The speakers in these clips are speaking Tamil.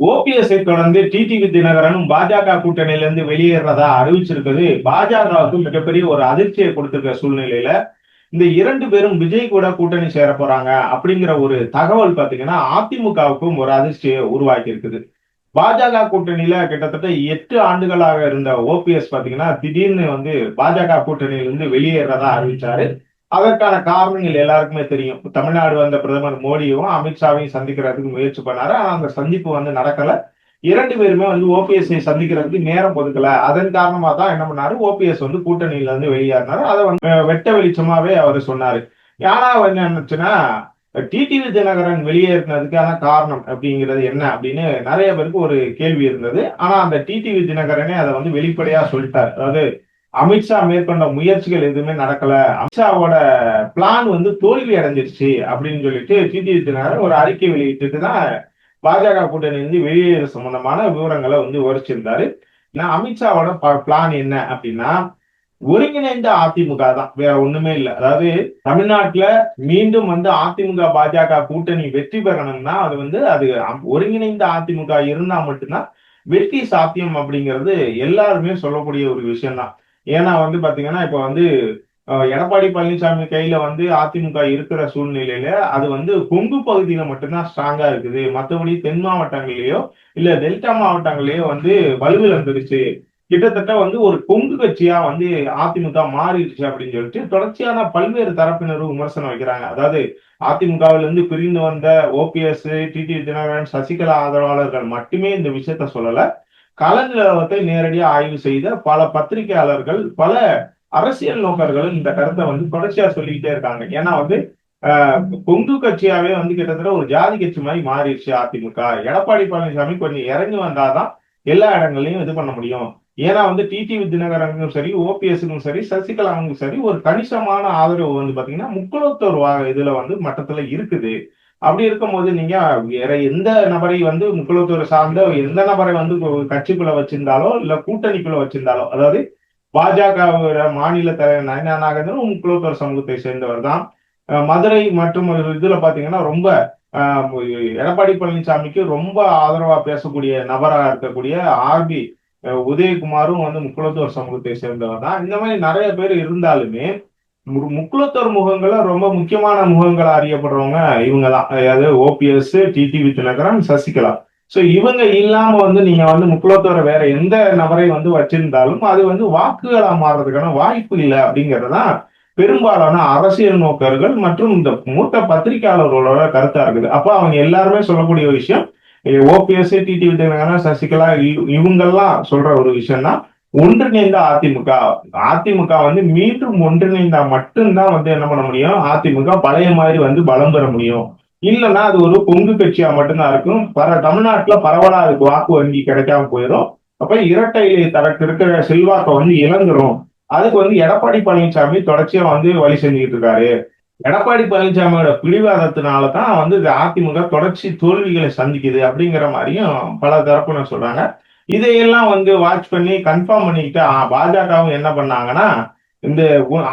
ஓபிஎஸ்ஐ தொடர்ந்து டிடிவி தினகரனும் பாஜக கூட்டணியிலிருந்து வெளியேறதா அறிவிச்சிருக்கிறது. பாஜகவுக்கு மிகப்பெரிய ஒரு அதிர்ச்சியை கொடுத்திருக்க சூழ்நிலையில இந்த இரண்டு பேரும் விஜய் கூட கூட்டணி சேர போறாங்க அப்படிங்கிற ஒரு தகவல் பாத்தீங்கன்னா அதிமுகவுக்கும் ஒரு அதிர்ச்சியை உருவாக்கி இருக்குது பாஜக கூட்டணியில கிட்டத்தட்ட எட்டு ஆண்டுகளாக இருந்த ஓபிஎஸ் பாத்தீங்கன்னா திடீர்னு வந்து பாஜக கூட்டணியிலிருந்து வெளியேறதா அறிவிச்சாரு. அதற்கான காரணங்கள் எல்லாருக்குமே தெரியும். தமிழ்நாடு வந்த பிரதமர் மோடியும் அமித்ஷாவையும் சந்திக்கிறதுக்கு முயற்சி பண்ணாரு. ஆனா அந்த சந்திப்பு வந்து நடக்கல. இரண்டு பேருமே வந்து ஓபிஎஸ்ஐ சந்திக்கிறதுக்கு நேரம் ஒதுக்கல. அதன் காரணமா தான் என்ன பண்ணாரு? ஓபிஎஸ் வந்து கூட்டணியில இருந்து வெளியேறினாரு. அதை வந்து வெட்ட வெளிச்சமாவே அவர் சொன்னாரு. ஆனா என்ன நினைச்சுன்னா டிடிவி தினகரன் வெளியேறினதுக்கான காரணம் அப்படிங்கிறது என்ன அப்படின்னு நிறைய பேருக்கு ஒரு கேள்வி இருந்தது. ஆனா அந்த டிடிவி தினகரனே அதை வந்து வெளிப்படையா சொல்லிட்டார். அதாவது அமித்ஷா மேற்கொண்ட முயற்சிகள் எதுவுமே நடக்கல. அமித்ஷாவோட பிளான் வந்து தோல்வி அடைஞ்சிருச்சு அப்படின்னு சொல்லிட்டு டிடிவி ஒரு அறிக்கை வெளியிட்டு தான் பாஜக கூட்டணி வந்து வெளியேற சம்பந்தமான விவரங்களை வந்து விவரிச்சிருந்தாரு. அமித்ஷாவோட பிளான் என்ன அப்படின்னா ஒருங்கிணைந்த அதிமுக தான். வேற ஒண்ணுமே இல்லை. அதாவது தமிழ்நாட்டுல மீண்டும் வந்து அதிமுக பாஜக கூட்டணி வெற்றி பெறணும்னா அது வந்து அது ஒருங்கிணைந்த அதிமுக இருந்தா மட்டும்தான் வெற்றி சாத்தியம் அப்படிங்கிறது எல்லாருமே சொல்லக்கூடிய ஒரு விஷயம் தான் ஏன்னா வந்து பாத்தீங்கன்னா இப்ப வந்து எடப்பாடி பழனிசாமி கையில வந்து அதிமுக இருக்கிற சூழ்நிலையில அது வந்து கொங்கு பகுதியில மட்டும்தான் ஸ்ட்ராங்கா இருக்குது. மற்றபடி தென் மாவட்டங்களிலேயோ இல்ல டெல்டா மாவட்டங்கள்லயோ வந்து வலுவிழந்துருச்சு கிட்டத்தட்ட வந்து ஒரு கொங்கு கட்சியா வந்து அதிமுக மாறிடுச்சு அப்படின்னு சொல்லிட்டு தொடர்ச்சியான பல்வேறு தரப்பினரும் விமர்சனம் வைக்கிறாங்க. அதாவது அதிமுகவிலிருந்து பிரிந்து வந்த ஓபிஎஸ் டிடி தினகரன் சசிகலா ஆதரவாளர்கள் மட்டுமே இந்த விஷயத்த சொல்லல. கள நிலவரத்தை நேரடியாக ஆய்வு செய்த பல பத்திரிகையாளர்கள் பல அரசியல் நோக்கர்களும் இந்த கருத்தை வந்து தொடர்ச்சியா சொல்லிக்கிட்டே இருக்காங்க. ஏன்னா வந்து கொங்கு கட்சியாவே வந்து கிட்டத்தட்ட ஒரு ஜாதி கட்சி மாதிரி மாறிடுச்சு அதிமுக. எடப்பாடி பழனிசாமி கொஞ்சம் இறங்கி வந்தாதான் எல்லா இடங்களையும் இது பண்ண முடியும். ஏன்னா வந்து டிடிவி தினகரனுக்கும் சரி ஓபிஎஸ்க்கும் சரி சசிகலாவுக்கும் சரி ஒரு கணிசமான ஆதரவு வந்து பாத்தீங்கன்னா முக்குளத்தோர் இதுல வந்து மட்டத்துல இருக்குது. அப்படி இருக்கும்போது நீங்க வேற எந்த நபரை வந்து முக்குளத்தூர் சார்ந்த எந்த நபரை வந்து கட்சிக்குள்ள வச்சிருந்தாலோ இல்ல கூட்டணிக்குள்ள வச்சிருந்தாலோ அதாவது பாஜக மாநில தலைவர் நயனா நாகேந்திரன் முக்குளத்தூர் சமூகத்தை சேர்ந்தவர் தான். மதுரை மற்றும் இதுல பாத்தீங்கன்னா ரொம்ப எடப்பாடி பழனிசாமிக்கு ரொம்ப ஆதரவா பேசக்கூடிய நபராக இருக்கக்கூடிய ஆர்பி உதயகுமாரும் வந்து முக்குளத்தூர் சமூகத்தை சேர்ந்தவர் தான். இந்த மாதிரி நிறைய பேர் இருந்தாலுமே முக்குளத்தோர் முகங்கள ரொம்ப முக்கியமான முகங்களா அறியப்படுறவங்க இவங்க தான் அதாவது OPS TTV Dinakaran Sasikala. So இவங்க இல்லாம வந்து நீங்க வந்து முக்குளத்தோரை வேற எந்த நபரை வந்து வச்சிருந்தாலும் அது வந்து வாக்குகளா மாறுறதுக்கான வாய்ப்பு இல்லை அப்படிங்கறதுதான் பெரும்பாலான அரசியல் நோக்கர்கள் மற்றும் இந்த மூத்த பத்திரிகையாளர்களோட கருத்தா இருக்குது. அப்போ அவங்க எல்லாருமே சொல்லக்கூடிய விஷயம் ஓபிஎஸ் டிடிவி தினகரன் சசிகலா இவங்கெல்லாம் சொல்ற ஒரு விஷயம் தான் ஒன்றிணைந்த அதிமுக. அதிமுக வந்து மீண்டும் ஒன்றிணைந்தா மட்டும்தான் வந்து என்ன பண்ண முடியும்? அதிமுக பழைய மாதிரி வந்து பலம் பெற முடியும். இல்லைன்னா அது ஒரு கொங்கு கட்சியா மட்டும்தான் இருக்கும். பர தமிழ்நாட்டுல பரவலா அதுக்கு வாக்கு வங்கி கிடைக்காம போயிடும் அப்ப இரட்டை தரக்கு இருக்கிற செல்வாக்கை வந்து இழந்துரும். அதுக்கு வந்து எடப்பாடி பழனிசாமி தொடர்ச்சியா வந்து வழி செஞ்சுக்கிட்டு இருக்காரு. எடப்பாடி பழனிசாமியோட பிடிவாதத்தினால தான் வந்து அதிமுக தொடர்ச்சி தோல்விகளை சந்திக்குது அப்படிங்கிற மாதிரியும் பல தரப்புனர் சொல்றாங்க. இதையெல்லாம் வந்து வாட்ச் பண்ணி கன்ஃபார்ம் பண்ணிக்கிட்டு பாஜகவும் என்ன பண்ணாங்கன்னா இந்த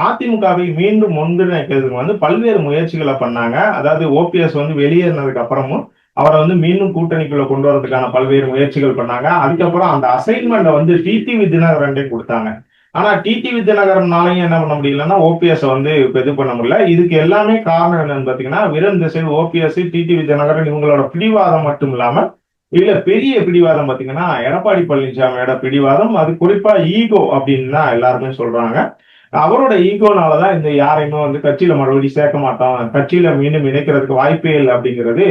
அதிமுகவை மீண்டும் ஒன்றிணைக்கிறதுக்கு வந்து பல்வேறு முயற்சிகளை பண்ணாங்க. அதாவது ஓபிஎஸ் வந்து வெளியேறினதுக்கு அப்புறமும் அவரை வந்து மீண்டும் கூட்டணிக்குள்ள கொண்டு வரதுக்கான பல்வேறு முயற்சிகள் பண்ணாங்க. அதுக்கப்புறம் அந்த அசைன்மெண்ட்டை வந்து டிடிவி தினகரன்டே கொடுத்தாங்க. ஆனா டிடிவி தினகரனாலையும் என்ன பண்ண முடியலன்னா ஓபிஎஸ் வந்து இது பண்ண முடியல. இதுக்கு எல்லாமே காரணம் என்னன்னு பாத்தீங்கன்னா விரன் திசை ஓபிஎஸ் டிடிவி தினகரன் இவங்களோட பிடிவாதம் மட்டும் இல்லாம இல்ல பெரிய பிடிவாதம் பாத்தீங்கன்னா எடப்பாடி பழனிசாமியோட பிடிவாதம் அது குறிப்பா ஈகோ அப்படின்னு தான் எல்லாருமே சொல்றாங்க. அவரோட ஈகோனாலதான் இந்த யாரையுமே வந்து கட்சியில மறுபடியும் சேர்க்க மாட்டோம். கட்சியில மீண்டும் இணைக்கிறதுக்கு வாய்ப்பே இல்லை அப்படிங்கிறது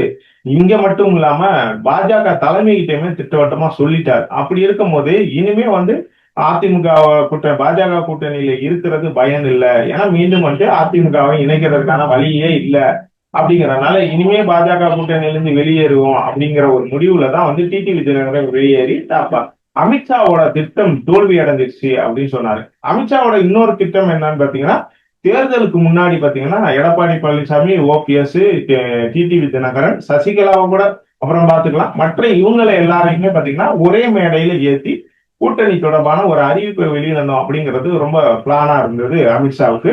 இங்க மட்டும் இல்லாம பாஜக தலைமைகிட்டயுமே திட்டவட்டமா சொல்லிட்டார். அப்படி இருக்கும் போது இனிமே வந்து அதிமுக கூட்ட பாஜக கூட்டணியில இருக்கிறது பயன் இல்லை. ஏன்னா மீண்டும் வந்து அதிமுகவை இணைக்கிறதுக்கான வழியே இல்லை. அப்படிங்கறதுனால இனிமே பாஜக கூட்டணியிலிருந்து வெளியேறுவோம் அப்படிங்கிற ஒரு முடிவுல தான் வந்து டிடி விஜயநகரம் வெளியேறி அமித்ஷாவோட திட்டம் தோல்வி அடைஞ்சிருச்சு அப்படின்னு சொன்னாரு. அமித்ஷாவோட இன்னொரு திட்டம் என்னன்னு பாத்தீங்கன்னா தேர்தலுக்கு முன்னாடி பாத்தீங்கன்னா எடப்பாடி பழனிசாமி ஓபிஎஸ் டிடிவி தினகரன் சசிகலாவை கூட அப்புறம் பாத்துக்கலாம் மற்ற இவங்களை எல்லாரையுமே பாத்தீங்கன்னா ஒரே மேடையில ஏத்தி கூட்டணி தொடர்பான ஒரு அறிவிப்பை வெளியிடணும் அப்படிங்கிறது ரொம்ப பிளானா இருந்தது அமித்ஷாவுக்கு.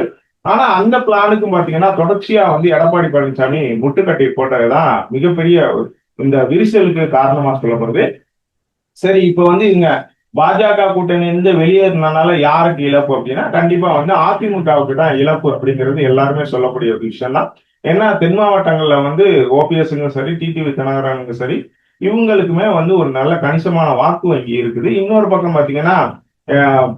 ஆனா அந்த பிளானுக்கும் பாத்தீங்கன்னா தொடர்ச்சியா வந்து எடப்பாடி பழனிசாமி முட்டுக்கட்டை போட்டதுதான் மிகப்பெரிய இந்த விரிசலுக்கு காரணமா சொல்லப்படுது. சரி இப்ப வந்து இங்க பாஜக கூட்டணி இருந்து வெளியேறினால யாருக்கு இழப்பு அப்படின்னா கண்டிப்பா வந்து அதிமுகவுக்கு தான் இழப்பு அப்படிங்கிறது எல்லாருமே சொல்லக்கூடிய ஒரு விஷயம் தான் ஏன்னா தென் மாவட்டங்கள்ல வந்து ஓபிஎஸ்ங்கும் சரி டிடிவி தினகரனுக்கும் சரி இவங்களுக்குமே வந்து ஒரு நல்ல கணிசமான வாக்கு வங்கி இருக்குது. இன்னொரு பக்கம் பாத்தீங்கன்னா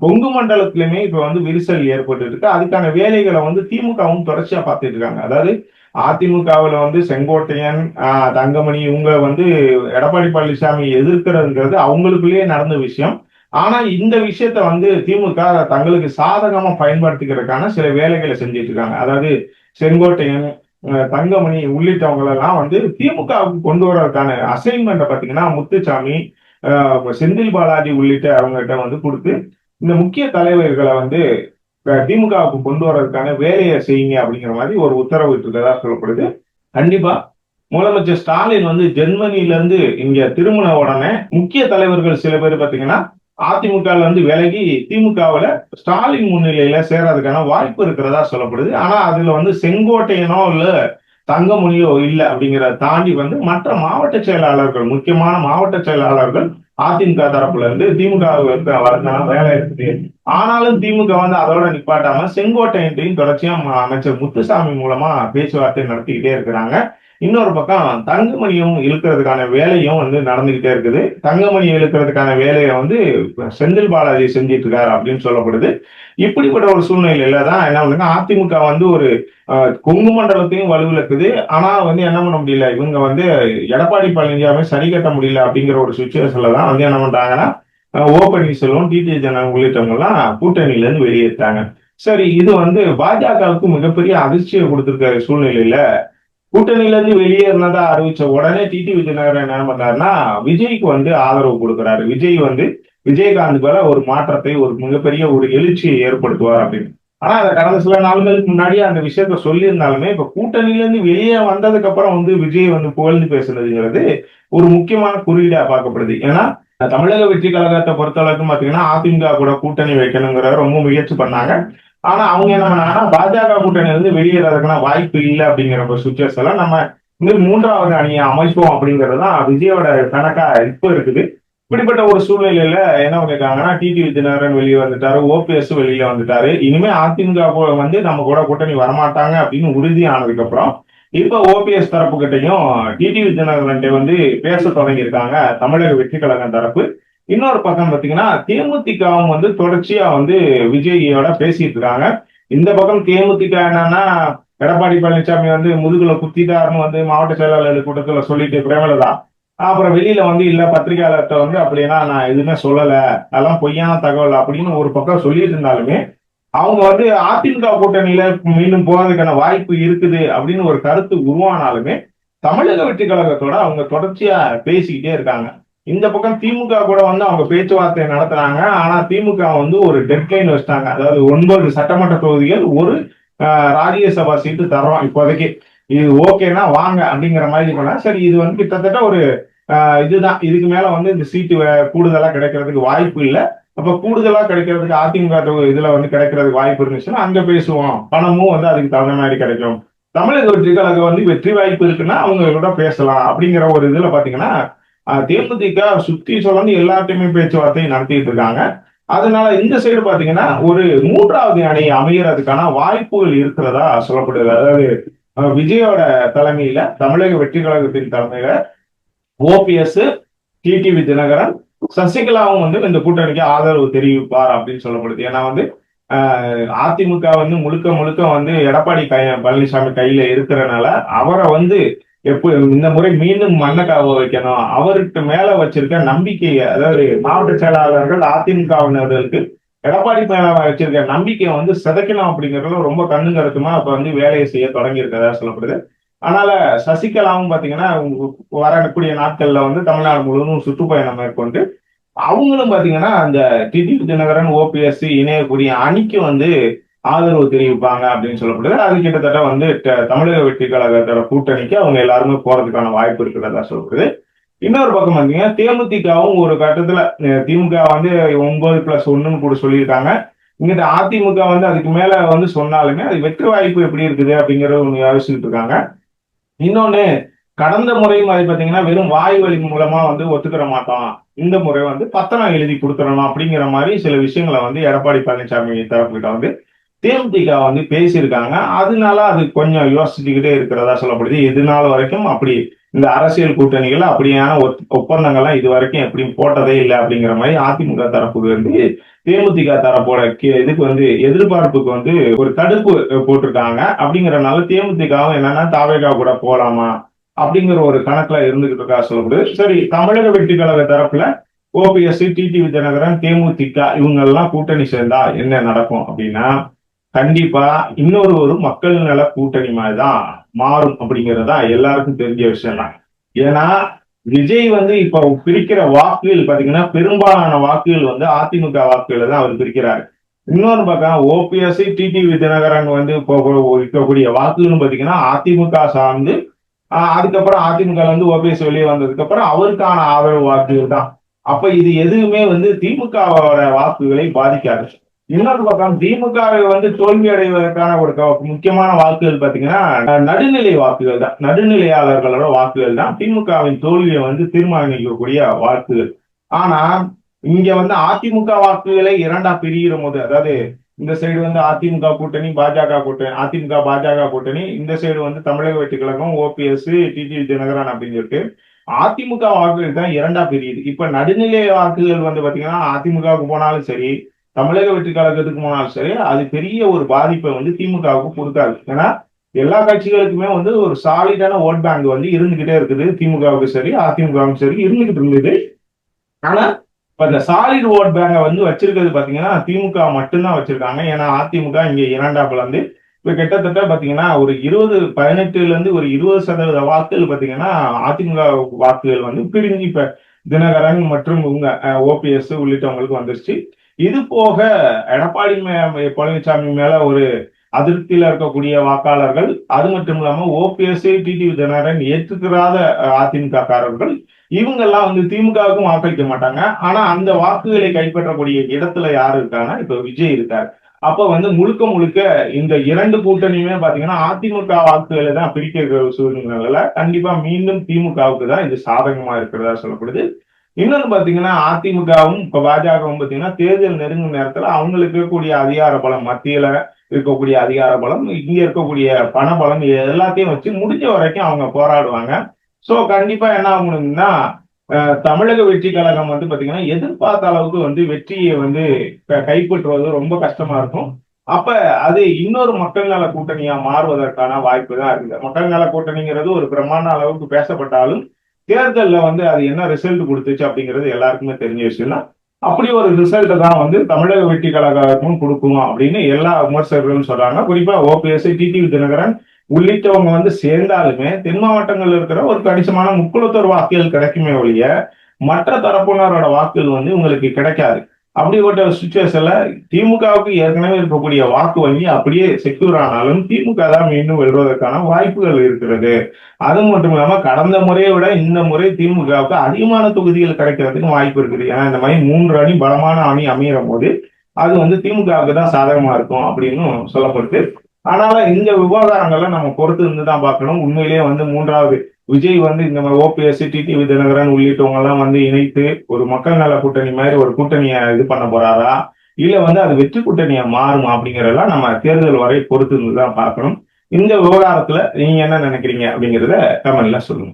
பொங்கு மண்டலத்திலுமே இப்ப வந்து விரிசல் ஏற்பட்டு இருக்கு அதுக்கான வேலைகளை வந்து திமுகவும் தொடர்ச்சியா பார்த்துட்டு இருக்காங்க. அதாவது அதிமுகவில் வந்து செங்கோட்டையன் தங்கமணி இவங்க வந்து எடப்பாடி பழனிசாமி எதிர்க்கிறதுங்கிறது அவங்களுக்குள்ளேயே நடந்த விஷயம். ஆனா இந்த விஷயத்த வந்து திமுக தங்களுக்கு சாதகமா பயன்படுத்திக்கிறதுக்கான சில வேலைகளை செஞ்சுட்டு இருக்காங்க. அதாவது செங்கோட்டையன் தங்கமணி உள்ளிட்டவங்களெல்லாம் வந்து திமுகவுக்கு கொண்டு வர்றதுக்கான அசைன்மெண்ட்டை பார்த்தீங்கன்னா முத்துசாமி செந்தில் பாலாஜி உள்ளிட்ட அவங்ககிட்ட வந்து கொடுத்து இந்த முக்கிய தலைவர்களை வந்து திமுகவுக்கு கொண்டு வர்றதுக்கான வேலையை செய்யுங்க அப்படிங்கிற மாதிரி ஒரு உத்தரவு இருக்கிறதா சொல்லப்படுது. கண்டிப்பா முதலமைச்சர் ஸ்டாலின் வந்து ஜெர்மனில இருந்து இங்க திருமண உடனே முக்கிய தலைவர்கள் சில பேர் பாத்தீங்கன்னா அதிமுகல இருந்து விலகி திமுகவுல ஸ்டாலின் முன்னிலையில சேர்றதுக்கான வாய்ப்பு இருக்கிறதா சொல்லப்படுது. ஆனா அதுல வந்து செங்கோட்டையனோ இல்ல தங்கமணியோ இல்ல அப்படிங்கிறத தாண்டி வந்து மற்ற மாவட்ட செயலாளர்கள் முக்கியமான மாவட்ட செயலாளர்கள் அதிமுக தரப்புல இருந்து திமுக வரதுனால வேலை இருக்குது. ஆனாலும் திமுக வந்து அதோட நிப்பாட்டாம செங்கோட்டையன்ட்டையும் தொடர்ச்சியா அமைச்சர் முத்துசாமி மூலமா பேச்சுவார்த்தை நடத்திக்கிட்டே இருக்கிறாங்க. இன்னொரு பக்கம் தங்கமணியும் இழுக்கிறதுக்கான வேலையும் வந்து நடந்துகிட்டே இருக்குது. தங்கமணி இழுக்கிறதுக்கான வேலையை வந்து செந்தில் பாலாஜி செஞ்சிட்டு இருக்காரு அப்படின்னு சொல்லப்படுது. இப்படிப்பட்ட ஒரு சூழ்நிலையில தான் என்ன பண்ணுங்க அதிமுக வந்து ஒரு கொங்கு மண்டலத்தையும் வலுவிழக்குது ஆனா வந்து என்ன பண்ண முடியல? இவங்க வந்து எடப்பாடி பழனிசாமி சரி கட்ட முடியல அப்படிங்கிற ஒரு சுச்சுவேஷன்ல தான் வந்து என்ன பண்றாங்கன்னா ஓ பன்னீர்செல்வம் டிடி ஜனன் உள்ளிட்டவங்க எல்லாம் கூட்டணியில இருந்து வெளியேற்றாங்க சரி இது வந்து பாஜகவுக்கு மிகப்பெரிய அதிர்ச்சியை கொடுத்திருக்க சூழ்நிலையில கூட்டணியில இருந்து வெளியேறினதா அறிவிச்ச உடனே டிடி விஜயநகரன் என்ன பண்றாருன்னா விஜய்க்கு வந்து ஆதரவு கொடுக்குறாரு. விஜய் வந்து விஜயகாந்த் மேல ஒரு மாற்றத்தை ஒரு மிகப்பெரிய ஒரு எழுச்சியை ஏற்படுத்துவார் அப்படின்னு. ஆனா அதை கடந்த சில நாள்களுக்கு முன்னாடியே அந்த விஷயத்த சொல்லியிருந்தாலுமே இப்ப கூட்டணியில இருந்து வெளியே வந்ததுக்கு அப்புறம் வந்து விஜய் வந்து புகழ்ந்து பேசுனதுங்கிறது ஒரு முக்கியமான குறியீடா பார்க்கப்படுது. ஏன்னா தமிழக வெற்றி கழகத்தை பொறுத்தளவுக்கு பாத்தீங்கன்னா அதிமுக கூட கூட்டணி வைக்கணுங்கிற ரொம்ப முயற்சி பண்ணாங்க. ஆனா அவங்க என்ன பண்ணாங்கன்னா பாஜக கூட்டணி வந்து வெளியேறதுக்கான வாய்ப்பு இல்லை அப்படிங்கிற ஒரு சுச்சுவேஷன்ல நம்ம இந்த மூன்றாவது அணியை அமைப்போம் அப்படிங்கிறது தான் விஜயோட கணக்கா இப்ப இருக்குது. இப்படிப்பட்ட ஒரு சூழ்நிலையில என்ன பண்ணிருக்காங்கன்னா டிடி தினகரன் வெளியே வந்துட்டாரு ஓபிஎஸ் வெளியில வந்துட்டாரு. இனிமே அதிமுக வந்து நம்ம கூட கூட்டணி வரமாட்டாங்க அப்படின்னு உறுதி ஆனதுக்கு அப்புறம் இப்ப ஓபிஎஸ் தரப்பு கிட்டையும் டிடி தினகரன் வந்து பேச தொடங்கியிருக்காங்க தமிழக வெற்றி கழகம் தரப்பு. இன்னொரு பக்கம் பாத்தீங்கன்னா தேமுதிகவும் வந்து தொடர்ச்சியா வந்து விஜயோட பேசிட்டு இருக்காங்க. இந்த பக்கம் தேமுதிக என்னன்னா எடப்பாடி பழனிசாமி வந்து முதுகுல குத்திட்டாருன்னு வந்து மாவட்ட செயலாளர் கூட்டத்துல சொல்லிட்டு பிரேமலதா அப்புறம் வெளியில வந்து இல்ல பத்திரிகையாளர்கிட்ட வந்து அப்படின்னா நான் எதுவுமே சொல்லல அதெல்லாம் பொய்யான தகவல் அப்படின்னு ஒரு பக்கம் சொல்லிட்டு இருந்தாலுமே அவங்க வந்து அதிமுக கூட்டணியில மீண்டும் போறதுக்கான வாய்ப்பு இருக்குது அப்படின்னு ஒரு கருத்து உருவானாலுமே தமிழக வெற்றி கழகத்தோட அவங்க தொடர்ச்சியா பேசிக்கிட்டே இருக்காங்க. இந்த பக்கம் திமுக கூட வந்து அவங்க பேச்சுவார்த்தை நடத்துறாங்க. ஆனா திமுக வந்து ஒரு டெட்லைன் வச்சிட்டாங்க. அதாவது ஒன்பது சட்டமன்ற தொகுதிகள் ஒரு ராஜ்யசபா சீட்டு தர்றோம் இப்போதைக்கு. இது ஓகேனா வாங்க அப்படிங்கிற மாதிரி பண்ணா சரி இது வந்து கிட்டத்தட்ட ஒரு இதுதான். இதுக்கு மேல வந்து இந்த சீட்டு கூடுதலா கிடைக்கிறதுக்கு வாய்ப்பு இல்லை. அப்ப கூடுதலா கிடைக்கிறதுக்கு அதிமுக இதுல வந்து கிடைக்கிறதுக்கு வாய்ப்பு இருந்துச்சுன்னா அங்க பேசுவோம். பணமும் வந்து அதுக்கு தகுந்த மாதிரி கிடைக்கும். தமிழக வெற்றி கழகம் வந்து வெற்றி வாய்ப்பு இருக்குன்னா அவங்க கூட பேசலாம் அப்படிங்கிற ஒரு இதுல பாத்தீங்கன்னா தேமுதிக சுத்தி சொல்லி எல்லாத்தையுமே பேச்சுவார்த்தை நடத்திட்டு இருக்காங்க. அதனால இந்த சைடு பாத்தீங்கன்னா ஒரு மூன்றாவது அணி அமையறதுக்கான வாய்ப்புகள் இருக்கிறதா சொல்லப்படுது அதாவது விஜயோட தலைமையில தமிழக வெற்றி கழகத்தின் தலைமையில ஓபிஎஸ் டிடிவி தினகரன் சசிகலாவும் வந்து இந்த கூட்டணிக்கு ஆதரவு தெரிவிப்பார் அப்படின்னு சொல்லப்படுது. ஏன்னா வந்து ஆஹ், அதிமுக வந்து முழுக்க முழுக்க வந்து எடப்பாடி கை பழனிசாமி கையில இருக்கிறனால அவரை வந்து எப்படி இந்த முறை மீண்டும் மன்னக்காவை வைக்கணும். அவருக்கு மேல வச்சிருக்க நம்பிக்கையை அதாவது மாவட்ட செயலாளர்கள் அதிமுகவினர்களுக்கு எடப்பாடி மேல வச்சிருக்க நம்பிக்கையை வந்து சிதைக்கலாம் அப்படிங்கறதுல ரொம்ப கண்ணு கருத்துமா வந்து வேலையை செய்ய தொடங்கி இருக்கிறதா சொல்லப்படுது. அதனால சசிகலாவும் பாத்தீங்கன்னா வரக்கூடிய நாட்கள்ல வந்து தமிழ்நாடு முழுவதும் சுற்றுப்பயணம் மேற்கொண்டு அவங்களும் பாத்தீங்கன்னா அந்த டிடி தினகரன் ஓபிஎஸ் இணையக்கூடிய அணிக்கு வந்து ஆதரவு தெரிவிப்பாங்க அப்படின்னு சொல்லப்படுது. அது கிட்டத்தட்ட வந்து தமிழக வெற்றி கழகத்தோட கூட்டணிக்கு அவங்க எல்லாருமே போறதுக்கான வாய்ப்பு இருக்கிறதா சொல்லப்படுது. இன்னொரு பக்கம் பார்த்தீங்கன்னா தேமுதிகவும் ஒரு கட்டத்துல திமுக வந்து ஒன்பது பிளஸ் ஒன்னுன்னு கூட சொல்லியிருக்காங்க. இங்கிட்ட அதிமுக வந்து அதுக்கு மேல வந்து சொன்னாலுமே அது வெற்றி வாய்ப்பு எப்படி இருக்குது அப்படிங்கறத ஒன்று யோசிச்சுட்டு இருக்காங்க. இன்னொன்னு கடந்த முறை மாதிரி பாத்தீங்கன்னா வெறும் வாய் வழி மூலமா வந்து ஒத்துக்கிற மாட்டோம். இந்த முறை வந்து பத்திரம் எழுதி கொடுத்துடணும் அப்படிங்கிற மாதிரி சில விஷயங்களை வந்து எடப்பாடி பழனிசாமி தரப்புகிட்ட வந்து தேமுதிக வந்து பேசியிருக்காங்க. அதனால அது கொஞ்சம் யோசிச்சுக்கிட்டே இருக்கிறதா சொல்லப்படுது. இது நாள் வரைக்கும் அப்படி இந்த அரசியல் கூட்டணிகள் அப்படியான ஒத்- ஒப்பந்தங்கள்லாம் இது வரைக்கும் எப்படியும் போட்டதே இல்லை அப்படிங்கிற மாதிரி அதிமுக தரப்புக்கு வந்து தேமுதிக தரப்போட இதுக்கு வந்து எதிர்பார்ப்புக்கு வந்து ஒரு தடுப்பு போட்டிருக்காங்க. அப்படிங்கறதுனால தேமுதிகவும் என்னன்னா தாவேகா கூட போலாமா அப்படிங்கிற ஒரு கணக்குல இருந்துகிட்டு இருக்கா சொல்லப்படுது. சரி தமிழக வெற்றி கழக தரப்புல ஓபிஎஸ் டிடிவி தினகரன் தேமுதிக இவங்க எல்லாம் கூட்டணி சேர்ந்தா என்ன நடக்கும் அப்படின்னா கண்டிப்பா இன்னொரு ஒரு மக்கள் நல கூட்டணி மாதிரி தான் மாறும் அப்படிங்கிறது தான் எல்லாருக்கும் தெரிஞ்ச விஷயம் தான் ஏன்னா விஜய் வந்து இப்ப பிரிக்கிற வாக்குகள் பாத்தீங்கன்னா பெரும்பாலான வாக்குகள் வந்து அதிமுக வாக்குகளை தான் அவர் பிரிக்கிறாரு. இன்னொரு பக்கம் ஓபிஎஸ் டிடிவி தினகரன் வந்து இப்போ இருக்கக்கூடிய வாக்குகள்னு பாத்தீங்கன்னா அதிமுக சார்ந்து அதுக்கப்புறம் அதிமுக வந்து ஓபிஎஸ் வெளியே வந்ததுக்கு அப்புறம் அவருக்கான ஆதரவு வாக்குகள் தான். அப்ப இது எதுவுமே வந்து திமுகவோட வாக்குகளை பாதிக்காது. இன்னொரு பக்கம் திமுகவை வந்து தோல்வி அடைவதற்கான ஒரு முக்கியமான வாக்குகள் பாத்தீங்கன்னா நடுநிலை வாக்குகள் தான். நடுநிலையாளர்களோட வாக்குகள் தான். திமுகவின் தோல்வியை வந்து தீர்மானிக்கக்கூடிய வாக்குகள். ஆனா இங்க வந்து அதிமுக வாக்குகளை இரண்டா பிரிகிற போது அதாவது இந்த சைடு வந்து அதிமுக கூட்டணி பாஜக கூட்டணி அதிமுக பாஜக கூட்டணி இந்த சைடு வந்து தமிழக வெற்றி கழகம் ஓபிஎஸ் டிடி தினகரன் அப்படின்னு சொல்லிட்டு அதிமுக வாக்குகள் தான் இரண்டா பிரியுது. இப்ப நடுநிலை வாக்குகள் வந்து பாத்தீங்கன்னா அதிமுகவுக்கு போனாலும் சரி தமிழக வெற்றி கழகத்துக்கு போனாலும் சரி அது பெரிய ஒரு பாதிப்பை வந்து திமுகவுக்கு கொடுக்காது. ஏன்னா எல்லா கட்சிகளுக்குமே வந்து ஒரு சாலிடான ஓட் பேங்க் வந்து இருந்துகிட்டே இருக்குது. திமுகவுக்கு சரி அதிமுகவுக்கும் சரி இருந்துகிட்டு இருந்தது. ஆனா இப்ப இந்த சாலிட் ஓட் பேங்கை வந்து வச்சிருக்கிறது பாத்தீங்கன்னா திமுக மட்டும்தான் வச்சிருக்காங்க. ஏன்னா அதிமுக இங்க இரண்டாப்புல வந்து இப்ப கிட்டத்தட்ட பாத்தீங்கன்னா ஒரு இருபது பதினெட்டுல இருந்து ஒரு இருபது சதவீத வாக்குகள் பாத்தீங்கன்னா அதிமுக வாக்குகள் வந்து பிரிஞ்சு இப்ப தினகரன் மற்றும் உங்க ஓபிஎஸ் உள்ளிட்டவங்களுக்கு வந்துருச்சு. இது போக எடப்பாடி மே- பழனிசாமி மேல ஒரு அதிருப்தியில இருக்கக்கூடிய வாக்காளர்கள் அது மட்டும் இல்லாம ஓபிஎஸ் டிடிவி தினகரன் ஏற்றுக்கிறாத அதிமுக காரர்கள் இவங்கெல்லாம் வந்து திமுகவுக்கும் வாக்களிக்க மாட்டாங்க. ஆனா அந்த வாக்குகளை கைப்பற்றக்கூடிய இடத்துல யாரு இருக்காங்கன்னா இப்ப விஜய் இருக்காரு. அப்ப வந்து முழுக்க முழுக்க இந்த இரண்டு கூட்டணியுமே பாத்தீங்கன்னா அதிமுக வாக்குகளை தான் பிரிக்கிற சூழ்நிலையில கண்டிப்பா மீண்டும் திமுகவுக்கு தான் இது சாதகமா இருக்கிறதா சொல்லப்படுது. இன்னொன்னு பாத்தீங்கன்னா அதிமுகவும் இப்ப பாஜகவும் பாத்தீங்கன்னா தேர்தல் நெருங்கும் நேரத்துல அவங்களுக்கு இருக்கக்கூடிய அதிகார பலம் மத்தியில இருக்கக்கூடிய அதிகார பலம் இங்க இருக்கக்கூடிய பண பலம் எல்லாத்தையும் வச்சு முடிஞ்ச வரைக்கும் அவங்க போராடுவாங்க. சோ கண்டிப்பா என்ன ஆகணும்னா தமிழக வெற்றி கழகம் வந்து பாத்தீங்கன்னா எதிர்பார்த்த அளவுக்கு வந்து வெற்றியை வந்து க- கைப்பற்றுவது ரொம்ப கஷ்டமா இருக்கும். அப்ப அது இன்னொரு மக்கள் நல கூட்டணியா மாறுவதற்கான வாய்ப்பு தான் இருக்குது. மக்கள் நல கூட்டணிங்கிறது ஒரு பிரமாண்ட அளவுக்கு பேசப்பட்டாலும் தேர்தலில் வந்து அது என்ன ரிசல்ட் கொடுத்துச்சு அப்படிங்கிறது எல்லாருக்குமே தெரிஞ்ச விஷயம் தான் அப்படி ஒரு ரிசல்ட் தான் வந்து தமிழக வெற்றி கழகமும் கொடுக்கும் அப்படின்னு எல்லா விமர்சகர்களும் சொல்றாங்க. குறிப்பா ஓபிஎஸ் டிடிவி தினகரன் உள்ளிட்டவங்க வந்து சேர்ந்தாலுமே தென் மாவட்டங்கள்ல இருக்கிற ஒரு கணிசமான முக்குளத்தோர் வாக்குகள் கிடைக்குமே ஒழிய மற்ற தரப்பினரோட வாக்குகள் வந்து உங்களுக்கு கிடைக்காது. அப்படிப்பட்ட சுச்சுவேஷன்ல திமுகவுக்கு ஏற்கனவே இருக்கக்கூடிய வாக்கு வங்கி அப்படியே செக்யூர் ஆனாலும் திமுக தான் மீண்டும் வெல்வதற்கான வாய்ப்புகள் இருக்கிறது. அது மட்டும் இல்லாம கடந்த முறையை விட இந்த முறை திமுகவுக்கு அதிகமான தொகுதிகள் கிடைக்கிறதுக்கு வாய்ப்பு இருக்குது. ஏன்னா இந்த மாதிரி மூன்று அணி பலமான அணி அமைகிற போது அது வந்து திமுகவுக்கு தான் சாதகமா இருக்கும் அப்படின்னு சொல்லப்படுது ஆனால இந்த விவகாரங்களை நம்ம பொறுத்து இருந்து தான் பார்க்கணும். உண்மையிலேயே வந்து மூன்றாவது விஜய் வந்து இந்த மாதிரி ஓபிஎஸ் டிடிவி தினகரன் உள்ளிட்டவங்க எல்லாம் வந்து இணைத்து ஒரு மக்கள் நல கூட்டணி மாதிரி ஒரு கூட்டணியை இது பண்ண போறாரா? இல்ல வந்து அது வெற்றி கூட்டணியா மாறுமா அப்படிங்கறதெல்லாம் நம்ம தேர்தல் வரை பொறுத்து தான் பார்க்கணும். இந்த விவகாரத்துல நீங்க என்ன நினைக்கிறீங்க அப்படிங்கறத கமெண்ட்ல சொல்லுங்க.